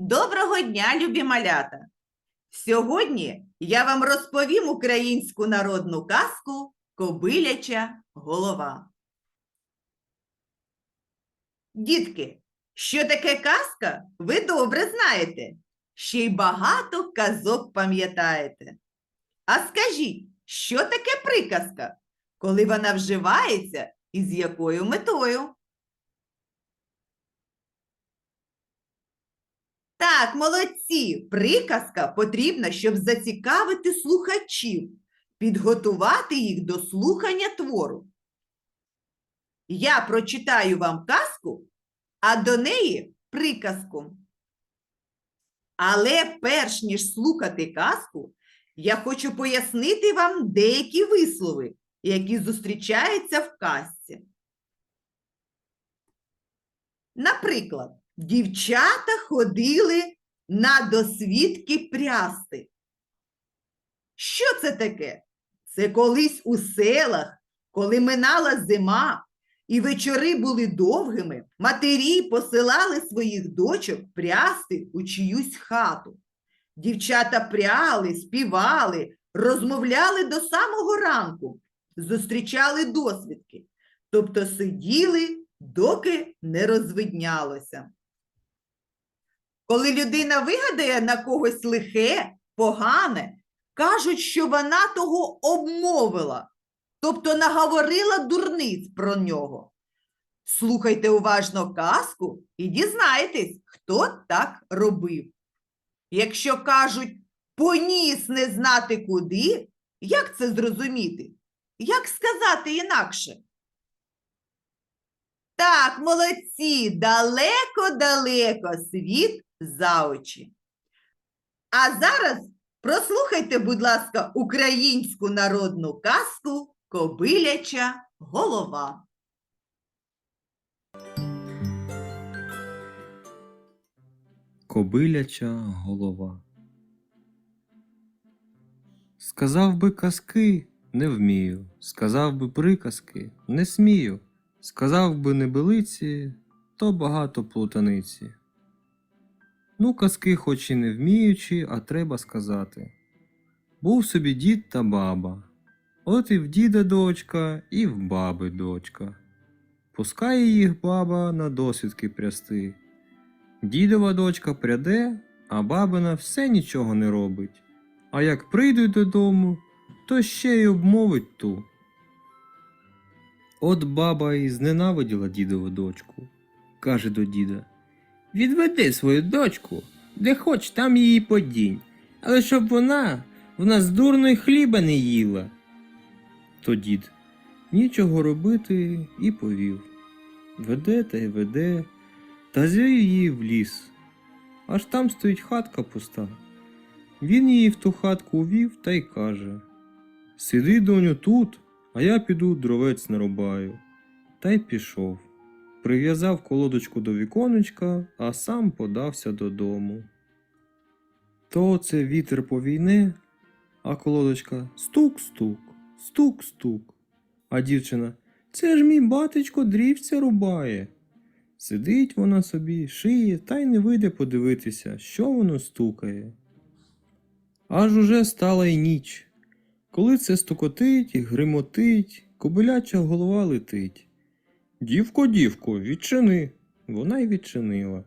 Доброго дня, любі малята! Сьогодні я вам розповім українську народну казку Кобиляча голова. Дітки, що таке казка, ви добре знаєте. Ще й багато казок пам'ятаєте. А скажіть, що таке приказка, коли вона вживається і з якою метою? Так, молодці. Приказка потрібна, щоб зацікавити слухачів, підготувати їх до слухання твору. Я прочитаю вам казку, а до неї приказку. Але перш ніж слухати казку, я хочу пояснити вам деякі вислови, які зустрічаються в казці. Наприклад, дівчата ходили на досвідки прясти. Що це таке? Це колись у селах, коли минала зима і вечори були довгими, матері посилали своїх дочок прясти у чиюсь хату. Дівчата пряли, співали, розмовляли до самого ранку, зустрічали досвідки, тобто сиділи, доки не розвиднялося. Коли людина вигадає на когось лихе, погане, кажуть, що вона того обмовила, тобто наговорила дурниць про нього. Слухайте уважно казку і дізнаєтесь, хто так робив. Якщо кажуть поніс не знати куди, як це зрозуміти? Як сказати інакше? Так, молодці, далеко-далеко світ за очі. А зараз прослухайте, будь ласка, українську народну казку Кобиляча голова. Кобиляча голова. Сказав би казки, не вмію, сказав би приказки, не смію, сказав би небелиці, то багато плутаниці. Ну, казки хоч і не вміючи, а треба сказати. Був собі дід та баба, от і в діда дочка, і в баби дочка. Пускає їх баба на досвідки прясти. Дідова дочка пряде, а бабина все нічого не робить. А як прийдуть додому, то ще й обмовить ту. От баба і зненавиділа дідову дочку. Каже до діда Відведи свою дочку, де хоч там її подінь, але щоб вона в нас дурно й хліба не їла. То дід нічого робити і повів. Веде та й веде, та звів її в ліс. Аж там стоїть хатка пуста. Він її в ту хатку увів та й каже Сиди, доню, тут, а я піду дровець нарубаю. Та й пішов. Прив'язав колодочку до віконечка, а сам подався додому. То це вітер повійне, а колодочка стук-стук, стук-стук. А дівчина це ж мій батечко дрівця рубає. Сидить вона собі, шиє, та й не вийде подивитися, що воно стукає. Аж уже стала й ніч. Коли це стукотить гримотить, кобиляча голова летить. Дівко, дівко, відчини. Вона й відчинила.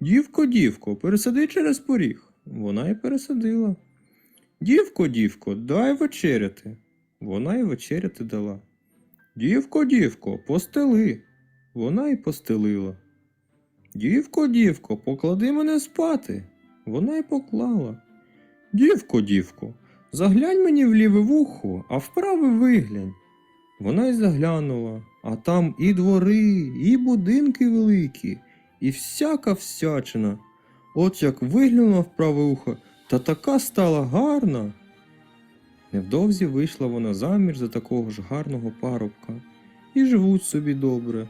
Дівко, дівко, пересади через поріг. Вона й пересадила. Дівко, дівко, дай вечеряти. Вона й вечеряти дала. Дівко, дівко, постели. Вона й постелила. Дівко, дівко, поклади мене спати. Вона й поклала. Дівко, дівко, заглянь мені в ліве вухо, а в виглянь. Вона й заглянула, а там і двори, і будинки великі, і всяка всячина. От як виглянула в праве ухо, та така стала гарна. Невдовзі вийшла вона заміж за такого ж гарного парубка, і живуть собі добре.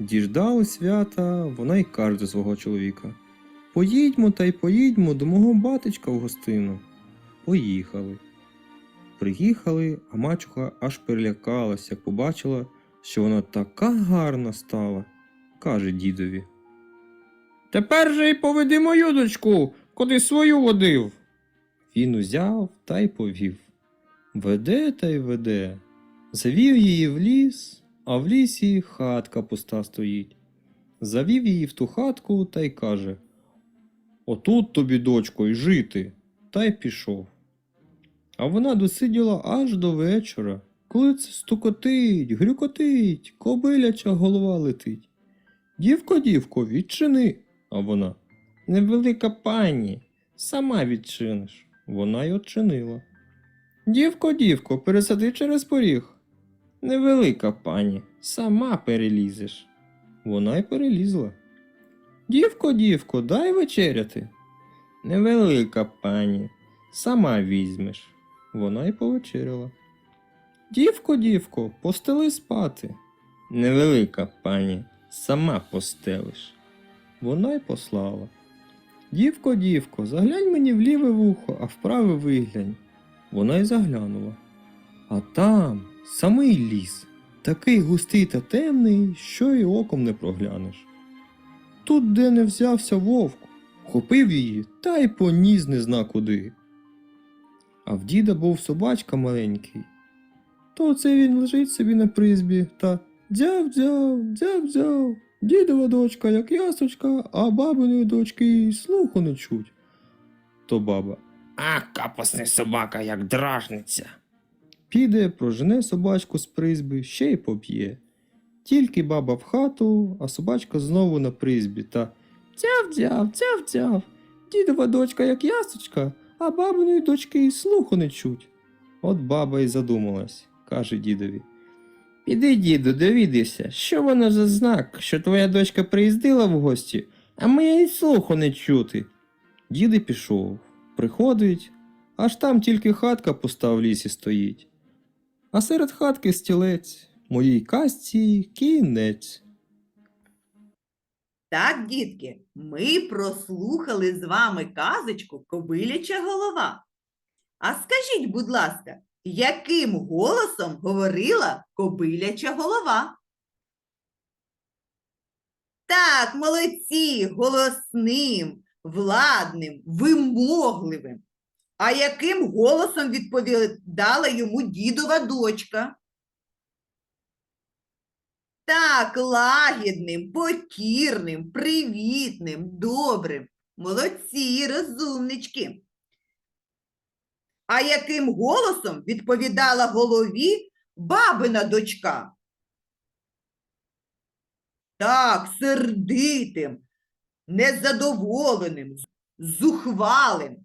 Діждали свята, вона й каже до свого чоловіка. Поїдьмо та й поїдьмо до мого батечка в гостину. Поїхали. Приїхали, а мачуха аж перелякалась, як побачила, що вона така гарна стала, каже дідові. Тепер же й поведи мою дочку, куди свою водив. Він узяв та й повів. Веде та й веде. Завів її в ліс, а в лісі хатка пуста стоїть. Завів її в ту хатку та й каже: Отут тобі, дочко, й жити. Та й пішов. А вона досиділа аж до вечора, коли це стукотить, грюкотить, кобиляча голова летить. Дівко, дівко, відчини. А вона. Невелика пані, сама відчиниш. Вона й odчинила. Дівко, дівко, пересади через поріг. Невелика пані, сама перелізеш. Вона й перелізла. Дівко, дівко, дай вечеряти. Невелика пані, сама візьмеш. Вона й повечеряла. Дівко, дівко, постели спати. Невелика пані, сама постелиш. Вона й послала. Дівко, дівко, заглянь мені в ліве вухо, а в праве виглянь. Вона й заглянула. А там самий ліс, такий густий та темний, що й оком не проглянеш. Тут, де не взявся вовк, хопив її та й поніс не зна куди. А в діда був собачка маленький. То це він лежить собі на призбі та дзяв-дзяв, дзяв-дзяв. Дідова дочка, як ясочка, а бабиної дочки й слуху не чуть. То баба. А, капусний собака, як дражниця. Піде, прожене собачку з призьби, ще й поб'є. Тільки баба в хату, а собачка знову на призьбі та дзяв-дзяв, дзяв-дзяв. Дідова дочка, як ясочка, а бабиної дочки й слуху не чуть. От баба й задумалась, каже дідові. Піди, діду, довідайся, що воно за знак, що твоя дочка приїздила в гості, а моя й слуху не чути. Дід пішов, приходить, аж там тільки хатка пуста в лісі стоїть. А серед хатки стілець, моїй казці кінець. Так, дітки, ми прослухали з вами казочку Кобиляча голова. А скажіть, будь ласка, яким голосом говорила кобиляча голова? Так, молодці, голосним, владним, вимогливим. А яким голосом відповідала йому дідова дочка? Так, лагідним, покірним, привітним, добрим. Молодці, розумнички. А яким голосом відповідала голові бабина дочка? Так, сердитим, незадоволеним, зухвалим.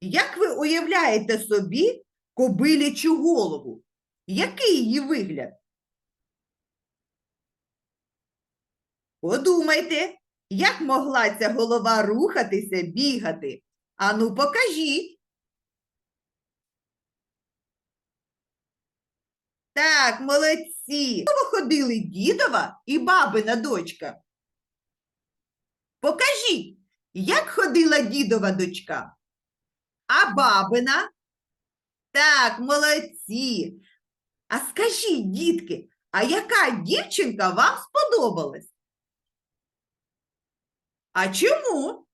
Як ви уявляєте собі кобилячу голову? Який її вигляд? Подумайте, як могла ця голова рухатися, бігати? Ану, покажіть. Так, молодці. Кого ходили дідова і бабина дочка? Покажіть, як ходила дідова дочка? А бабина? Так, молодці. А скажіть, дітки, а яка дівчинка вам сподобалась? А чому?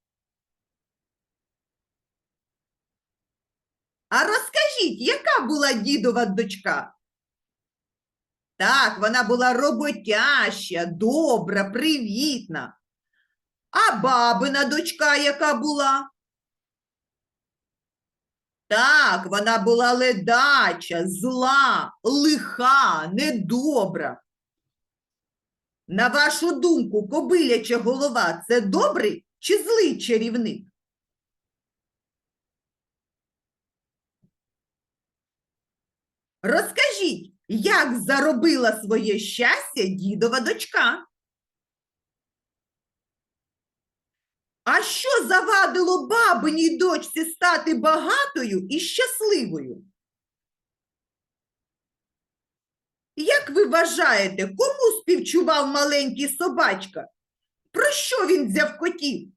А розкажіть, яка була дідова дочка? Так, вона була роботяща, добра, привітна. А бабина дочка яка була? Так, вона була ледача, зла, лиха, недобра. На вашу думку, кобиляча голова це добрий чи злий чарівник? Розкажіть, як заробила своє щастя дідова дочка? А що завадило бабиній дочці стати багатою і щасливою? Як ви вважаєте, кому співчував маленький собачка? Про що він взяв котів?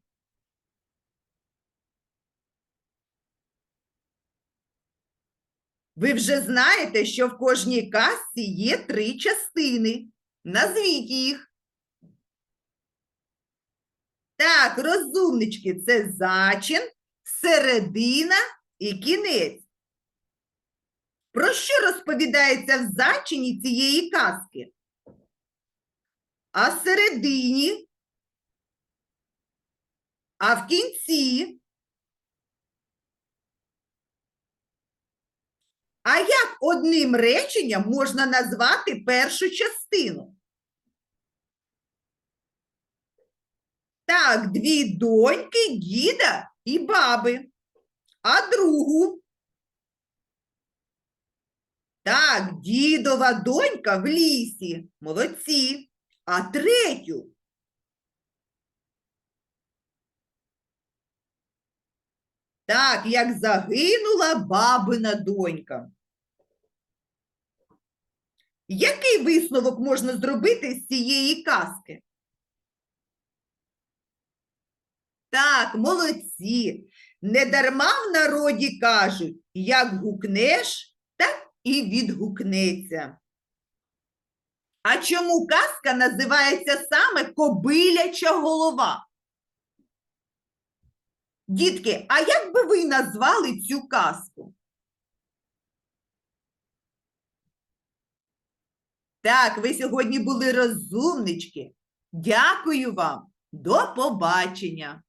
Ви вже знаєте, що в кожній казці є три частини. Назвіть їх. Так, розумнички, це зачин, середина і кінець. Про що розповідається в зачині цієї казки? А в середині, а в кінці. А як одним реченням можна назвати першу частину? Так, дві доньки, діда і баби. А другу? Так, дідова донька в лісі. Молодці. А третю? Так, як загинула бабина донька. Який висновок можна зробити з цієї казки? Так, молодці. Недарма в народі кажуть, як гукнеш, так і відгукнеться. А чому казка називається саме Кобиляча голова? Дітки, а як би ви назвали цю казку? Так, ви сьогодні були розумнички. Дякую вам. До побачення.